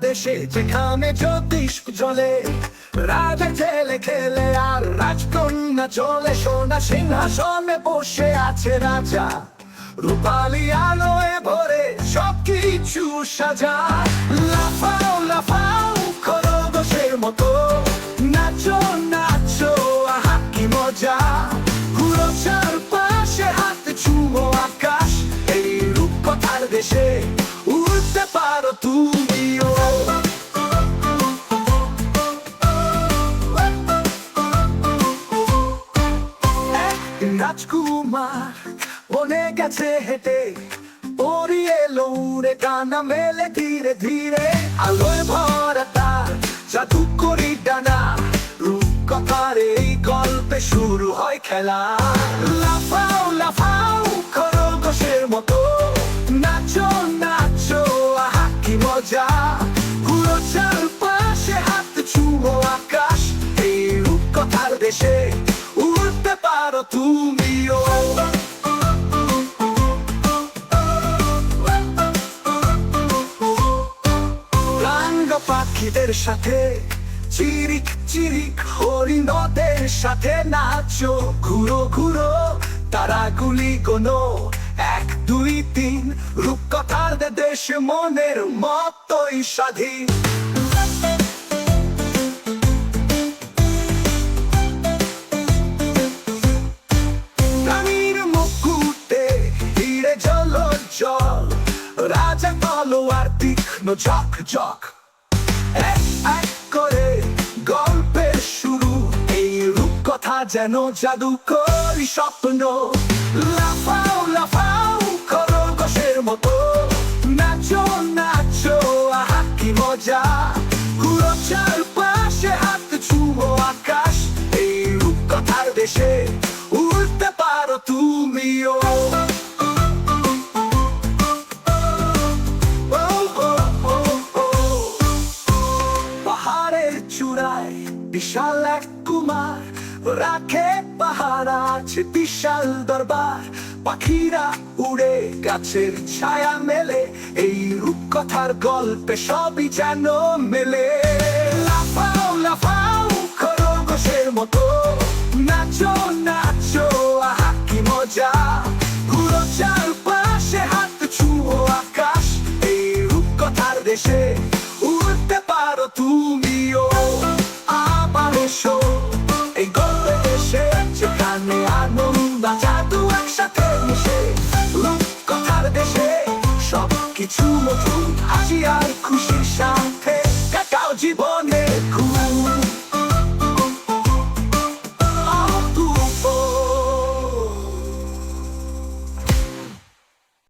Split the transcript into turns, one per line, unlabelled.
দেশে, যেখানে জ্যোতিষ জলে রাজা ছেলে খেলে আর রাজকন্যা চলে, সোনা সিংহাসনে বসে আছে রাজা। রূপালি আলোয় ভরে সবকিছু সাজা। লাফাও লাফাও রাজকুমার, বনে গেছে হেঁটে। পরি এলো ডানা মেলে ধীরে ধীরে। আলোয় ভরা জাদু করি ডানা। রূপকথার এই গল্পে শুরু হয় খেলা। লাফাও লাফাও, খরগোশের মতো। নাচো নাচো, আহা, কি মজা। পুরো চারপাশে হাত চুমো আকাশ। এই রূপকথার দেশে উঠতে পারো তুমিও পাখিদের সাথে, চিরিক চিরিক হরিণদের সাথে নাচো। ঘুরো ঘুরো, তারা গুলি গোনো। এক, দুই, তিন, রূপকথার দেশ মনের মতোই স্বাধীন। জল রাজা তলোয়ার তীক্ষ্ণ ঝক ঝক এক এক করে গল্পের শুরু, এই রূপকথা যেন জাদুকরি স্বপ্ন। লাফাও লাফাও খরগোশের মতো। নাচো নাচো, আহা, কি মজা। পুরো চারপাশে হাত চুমো আকাশ, এই রূপকথার দেশে। বিশাল এক কুমার, রাখে পাহারা আছে বিশাল দরবার। পাখিরা উড়ে, গাছের ছায়া মেলে, এই রূপকথার গল্পে সবই যেন মেলে। লাফাও লাফাও, খরগোশের মতো আর জাদু একসাথে মিশে রূপকথার দেশে সব কিছু নতুন হাসি